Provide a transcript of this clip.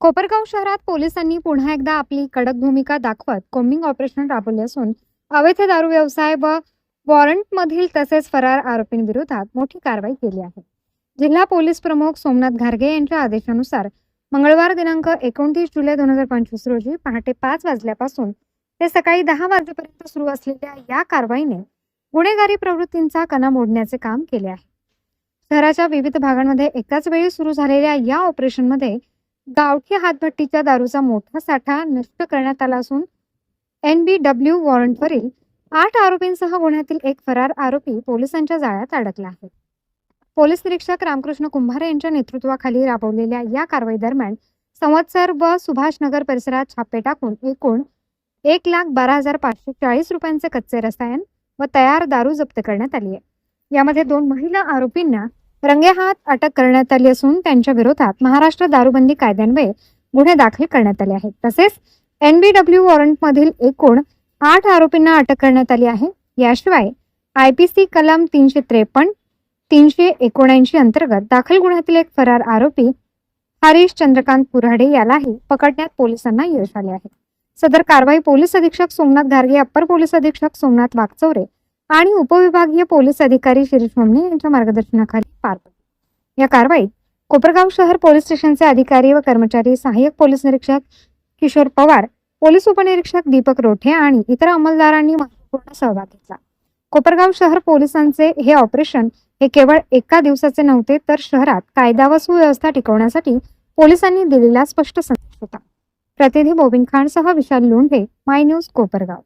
कोपरगाव शहरात पोलिसांनी पुन्हा एकदा आपली कडक भूमिका दाखवत कोम्बिंग ऑपरेशन राबवले असून अवैध दारू व्यवसाय व वॉरंटमधील तसेच फरार आरोपींविरोधात मोठी कारवाई केली आहे. जिल्हा पोलीस प्रमुख सोमनाथ घारगे यांच्या आदेशानुसार मंगळवार दिनांक एकोणतीस जुलै दोन हजार पंचवीस रोजी पहाटे पाच वाजल्यापासून ते सकाळी दहा वाजेपर्यंत सुरू असलेल्या या कारवाईने गुन्हेगारी प्रवृत्तींचा कणा मोडण्याचे काम केले आहे. शहराच्या विविध भागांमध्ये एकाच वेळी सुरू झालेल्या या ऑपरेशनमध्ये गावठी हातभट्टीच्या दारूचा मोठा साठा नष्ट करण्यात आला असून एन बी डब्ल्यू वॉरंटवरील आठ आरोपींसह गुन्ह्यातील एक फरार आरोपी पोलिसांच्या जाळ्यात अडकला आहे. पोलीस निरीक्षक रामकृष्ण कुंभारे यांच्या नेतृत्वाखाली राबवलेल्या या कारवाई दरम्यान संवत्सर व सुभाषनगर परिसरात छापे टाकून एकूण एक लाख बारा हजार पाचशे चाळीस रुपयांचे कच्चे रसायन व तयार दारू जप्त करण्यात आली आहे. यामध्ये दोन महिला आरोपींना रंगेहात अटक करण्यात आली असून त्यांच्या विरोधात महाराष्ट्र दारूबंदी कायद्यान्वये गुन्हे दाखल करण्यात आले आहेत. तसेच एनबीडब्ल्यू डब्ल्यू वॉरंटमधील एकूण आठ आरोपींना अटक करण्यात आली आहे. याशिवाय आय पी सी कलम तीनशे त्रेपन्न तीनशे एकोणऐंशी अंतर्गत दाखल गुन्ह्यातील एक फरार आरोपी हरीश चंद्रकांत पुराडे यालाही पकडण्यात पोलिसांना यश आले आहे. सदर कारवाई पोलीस अधीक्षक सोमनाथ घारगे अप्पर पोलीस अधीक्षक सोमनाथ वागचौरे आणि उपविभागीय पोलीस अधिकारी शिरीष ममणे यांच्या मार्गदर्शनाखाली पार पडली. या कारवाईत कोपरगाव शहर पोलीस स्टेशनचे अधिकारी व कर्मचारी सहाय्यक पोलीस निरीक्षक किशोर पवार पोलीस उपनिरीक्षक दीपक रोठे आणि इतर अंमलदारांनी महत्त्वपूर्ण सहभाग घेतला. कोपरगाव शहर पोलिसांचे हे ऑपरेशन हे केवळ एका दिवसाचे नव्हते तर शहरात कायदा व सुव्यवस्था टिकवण्यासाठी पोलिसांनी दिलेला स्पष्ट संदेश होता. प्रतिनिधी बोबिन खानसह विशाल लोंढे माय न्यूज कोपरगाव.